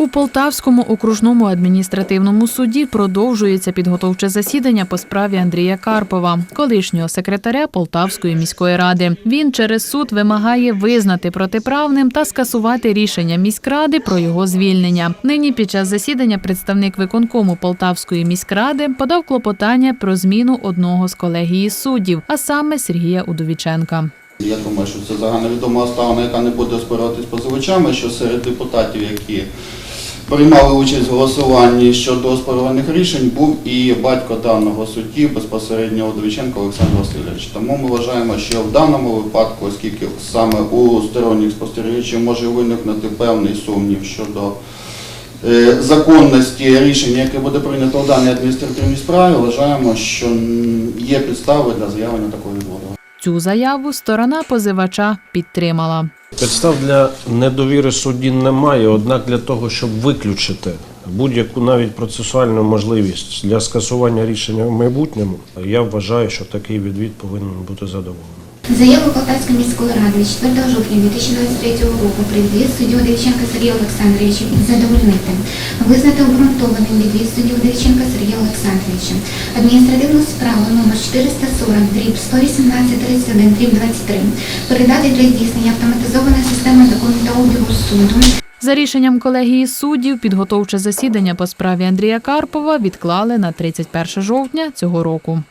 У Полтавському окружному адміністративному суді продовжується підготовче засідання по справі Андрія Карпова, колишнього секретаря Полтавської міської ради. Він через суд вимагає визнати протиправним та скасувати рішення міськради про його звільнення. Нині під час засідання представник виконкому Полтавської міськради подав клопотання про зміну одного з колегії суддів, а саме Сергія Удовіченка. Я думаю, що це загальновідома обставина, яка не буде оспорюватись позивачами, що серед депутатів, які приймали участь в голосуванні щодо оспорюваних рішень, був і батько даного судді, безпосередньо Удовиченко Олександр Васильович. Тому ми вважаємо, що в даному випадку, оскільки саме у сторонніх спостерігачів може виникнути певний сумнів щодо е, законності рішення, яке буде прийнято в даній адміністративній справі, вважаємо, що є підстави для заявлення такої відводу. Цю заяву сторона позивача підтримала. Підстав для недовіри судді немає, однак для того, щоб виключити будь-яку навіть процесуальну можливість для скасування рішення в майбутньому, я вважаю, що такий відвід повинен бути задоволений. Заяву Полтавської міської ради від 4 жовтня 2023 року про судді Удовиченка Сергія Олександровича задовольнити. Визнати обґрунтованим відвід судді Удовиченка Сергія Олександровича. Адміністративну справу номер 440 дріб 118 31 дріб 23 передати для здійснення автоматизованої системи документообігу суду За рішенням колегії суддів, підготовче засідання по справі Андрія Карпова відклали на 31 жовтня цього року.